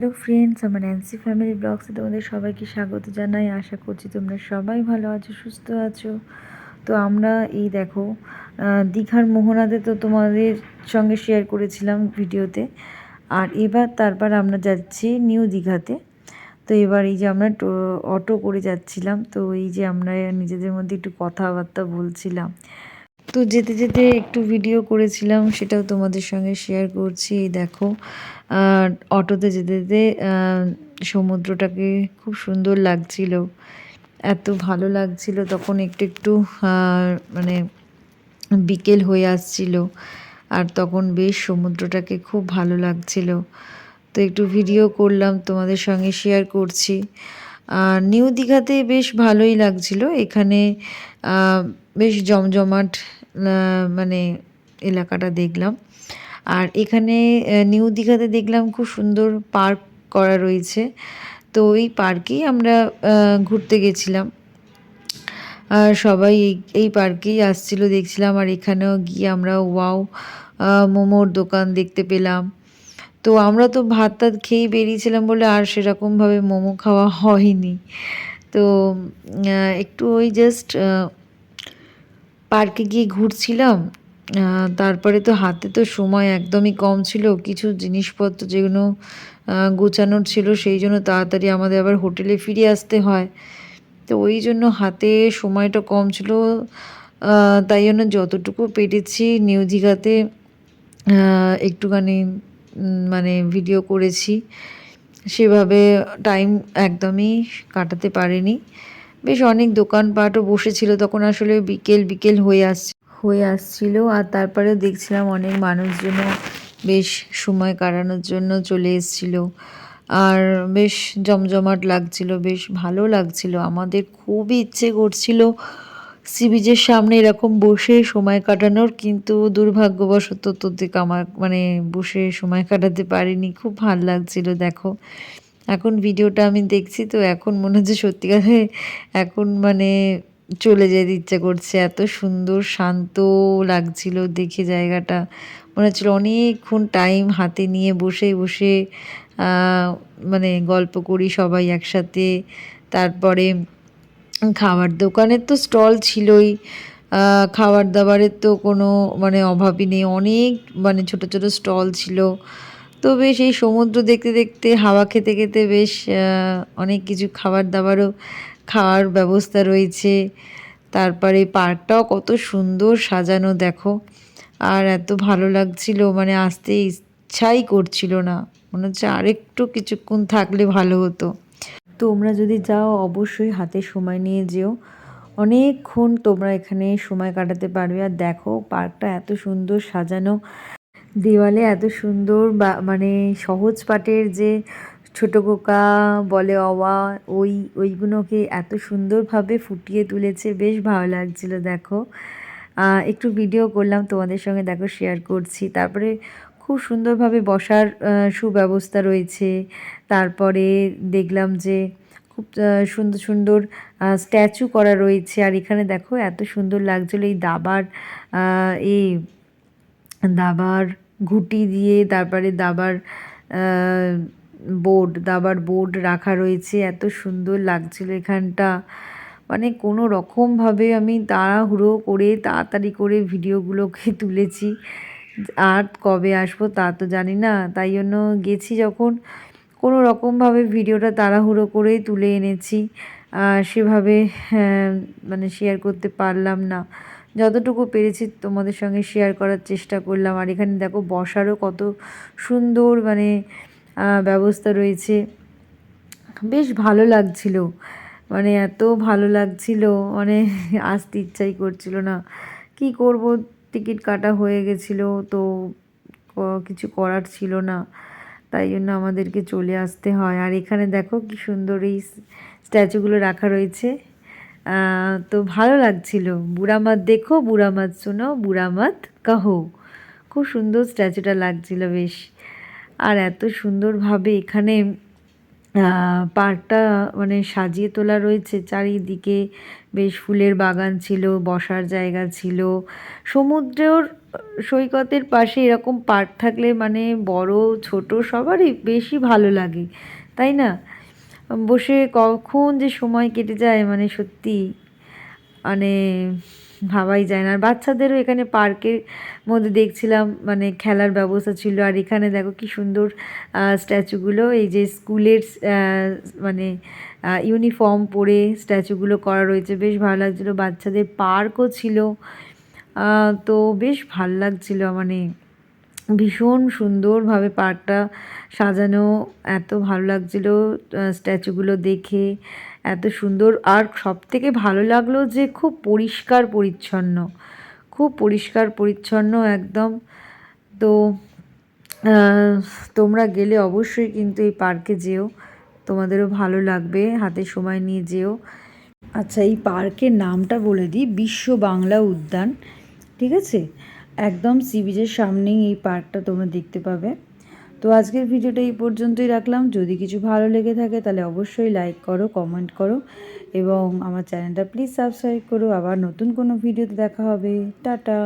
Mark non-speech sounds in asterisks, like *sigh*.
Hello friends আমার Nancy family ব্লগসে তোমাদের সবাইকে স্বাগত জানাই। আশা করছি তোমরা সবাই ভালো আছো, সুস্থ আছো। তো আমরা এই দেখো দীঘার মোহনাতে তো তোমাদের সঙ্গে শেয়ার করেছিলাম ভিডিওতে। আর এবার তারপর আমরা যাচ্ছি নিউ দীঘাতে। তো এবার এই যে আমরা অটো করে যাচ্ছিলাম। তো এই যে আমরা নিজেদের মধ্যে একটু কথাবার্তা বলছিলাম। তো যেতে যেতে একটু ভিডিও করেছিলাম, সেটাও তোমাদের সঙ্গে শেয়ার করছি দেখো। অটোতে যেতে যেতে সমুদ্রটাকে খুব সুন্দর লাগছিল। এত ভালো লাগছিল, তখন একটু একটু মানে বিকেল হয়ে আসছিল, আর তখন বেশ সমুদ্রটাকে খুব ভালো লাগছিল। তো একটু ভিডিও করলাম, তোমাদের সঙ্গে শেয়ার করছি। আর নিউ দীঘাতে বেশ ভালোই লাগছিল, এখানে বেশ জমজমাট মানে এলাকাটা দেখলাম। আর এখানে নিউ দীঘাতে দেখলাম খুব সুন্দর পার্ক করা রয়েছে। তো এই পার্কেই আমরা ঘুরতে গেছিলাম। আর সবাই এই এই পার্কেই আসছিল, দেখছিলাম। আর এখানেও গিয়ে আমরা, ওয়াও মোমোর দোকান দেখতে পেলাম। তো আমরা তো ভাত টাত খেয়েই বেরিয়েছিলাম বলে আর সেরকমভাবে মোমো খাওয়া হয়নি। তো একটু ওই জাস্ট পার্কে গিয়ে ঘুরছিলাম তারপরে তো হাতে তো সময় একদমই কম ছিল, কিছু জিনিসপত্র যেগুলো গোছানোর ছিল সেই জন্য তাড়াতাড়ি আমাদের আবার হোটেলে ফিরে আসতে হয়। তো ওই জন্য হাতে সময়টা কম ছিল তাই জন্য যতটুকু পেরেছি নিউ দীঘাতে একটুখানি মানে ভিডিও করেছি। সেভাবে টাইম একদমই কাটাতে পারিনি। বেশ অনেক দোকানপাটও বসেছিল, তখন আসলে বিকেল বিকেল হয়ে আস হয়ে আসছিল। আর তারপরেও দেখছিলাম অনেক মানুষজনও বেশ সময় কাটানোর জন্য চলে এসেছিল। আর বেশ জমজমাট লাগছিল, বেশ ভালো লাগছিল। আমাদের খুবই ইচ্ছে করছিল সি বিচের সামনে এরকম বসে সময় কাটানোর, কিন্তু দুর্ভাগ্যবশত তোদের আমার মানে বসে সময় কাটাতে পারিনি। খুব ভালো লাগছিল, দেখো। এখন ভিডিওটা আমি দেখছি, তো এখন মনে হচ্ছে সত্যিকারে এখন মানে চলে যেতে ইচ্ছে করছে। এত সুন্দর, শান্ত লাগছিল দেখে জায়গাটা। মনে হচ্ছিল অনেকক্ষণ টাইম হাতে নিয়ে বসে বসে মানে গল্প করি সবাই একসাথে। তারপরে খাবার দোকানের তো স্টল ছিলই। খাবার দাবারের তো কোনো মানে অভাবই নেই। অনেক মানে ছোট ছোট স্টল ছিল। তো বেশ এই সমুদ্র দেখতে দেখতে, হাওয়া খেতে খেতে বেশ অনেক কিছু খাবার দাবারও খাওয়ার ব্যবস্থা রয়েছে। তারপরে পার্কটাও কত সুন্দর সাজানো, দেখো। আর এত ভালো লাগছিল মানে আসতে ইচ্ছাই করছিল না। মনে হচ্ছে আরেকটু কিছুক্ষণ থাকলে ভালো হতো। তোমরা যদি যাও, অবশ্যই হাতে সময় নিয়ে যেও। অনেকক্ষণ তোমরা এখানে সময় কাটাতে পারবে। আর দেখো, পার্কটা এত সুন্দর সাজানো। দেওয়ালে এত সুন্দর বা মানে সহজ পাঠের যে ছোট কোকা বলে অওয়া, ওই, ওইগুলোকে এত সুন্দরভাবে ফুটিয়ে তুলেছে, বেশ ভালো লাগছিল, দেখো। একটু ভিডিও করলাম, তোমাদের সঙ্গে দেখো শেয়ার করছি। তারপরে খুব সুন্দরভাবে বসার সুব্যবস্থা রয়েছে। তারপরে দেখলাম যে খুব সুন্দর সুন্দর স্ট্যাচু করা রয়েছে। আর এখানে দেখো, এত সুন্দর লাগছিল এই দাবার এই দাবার ঘুটি দিয়ে তারপরে দাবার বোর্ড দাবার বোর্ড রাখা রয়েছে। এত সুন্দর লাগছিল এখানটা। মানে কোনো রকমভাবে আমি তাড়াহুড়ো করে তাড়াতাড়ি করে ভিডিওগুলোকে *laughs* তুলেছি। আর কবে আসব তা তো জানি না। তাই জন্য গেছি যখন। কোনো রকমভাবে ভিডিওটা তাড়াহুড়ো করেই তুলে এনেছি। সেভাবে হ্যাঁ, মানে শেয়ার করতে পারলাম না। যতটুকু পেরেছি তোমাদের সঙ্গে শেয়ার করার চেষ্টা করলাম। আর এখানে দেখো বসারও কত সুন্দর মানে ব্যবস্থা রয়েছে। বেশ ভালো লাগছিল। মানে এত ভালো লাগছিল। মানে আসতে ইচ্ছাই করছিল না। কি করব? টিকিট কাটা হয়ে গেছিল তো কিছু করার ছিল না। তাই জন্য আমাদেরকে চলে আসতে হয়। আর এখানে দেখো কি সুন্দর এই স্ট্যাচুগুলো রাখা রয়েছে। তো ভালো লাগছিল। বুড়া মাত দেখো, বুড়া মাত শোনো, বুড়া মাত কাহো। খুব সুন্দর স্ট্যাচুটা লাগছিল বেশ। আর এত সুন্দরভাবে এখানে পার্কটা মানে সাজিয়ে তোলা রয়েছে। চারিদিকে বেশ ফুলের বাগান ছিল, বসার জায়গা ছিল। সমুদ্রের সৈকতের পাশে এরকম পার্ক থাকলে মানে বড়, ছোট সবারই বেশি ভালো লাগে, তাই না? বসে কখন যে সময় কেটে যায় মানে সত্যি মানে ভাবাই যায় না। আর বাচ্চাদেরও এখানে পার্কের মধ্যে দেখছিলাম মানে খেলার ব্যবস্থা ছিল। আর এখানে দেখো কি সুন্দর স্ট্যাচুগুলো, এই যে স্কুলের মানে ইউনিফর্ম পরে স্ট্যাচুগুলো করা রয়েছে। বেশ ভালো লাগছিল। বাচ্চাদের পার্কও ছিল। তো বেশ ভালো লাগছিল মানে ভীষণ সুন্দরভাবে পার্কটা সাজানো, এত ভালো লাগছিল স্ট্যাচুগুলো দেখে, এত সুন্দর। আর সব থেকে ভালো লাগল যে খুব পরিষ্কার পরিচ্ছন্ন, খুব পরিষ্কার পরিচ্ছন্ন একদম। তো তোমরা গেলে অবশ্যই কিন্তু এই পার্কে যেও, তোমাদেরও ভালো লাগবে, হাতে সময় নিয়ে যেও। আচ্ছা এই পার্কের নামটা বলে দিই, বিশ্ব বাংলা উদ্যান, ঠিক আছে? একদম সি বিচের সামনেই এই পার্কটা তোমরা দেখতে পাবে। তো আজকের ভিডিওটা এই পর্যন্তই রাখলাম। যদি কিছু ভালো লেগে থাকে তাহলে অবশ্যই লাইক করো কমেন্ট করো এবং আমার চ্যানেলটা প্লিজ সাবস্ক্রাইব করো। আবার নতুন কোনো ভিডিওতে দেখা হবে। টাটা!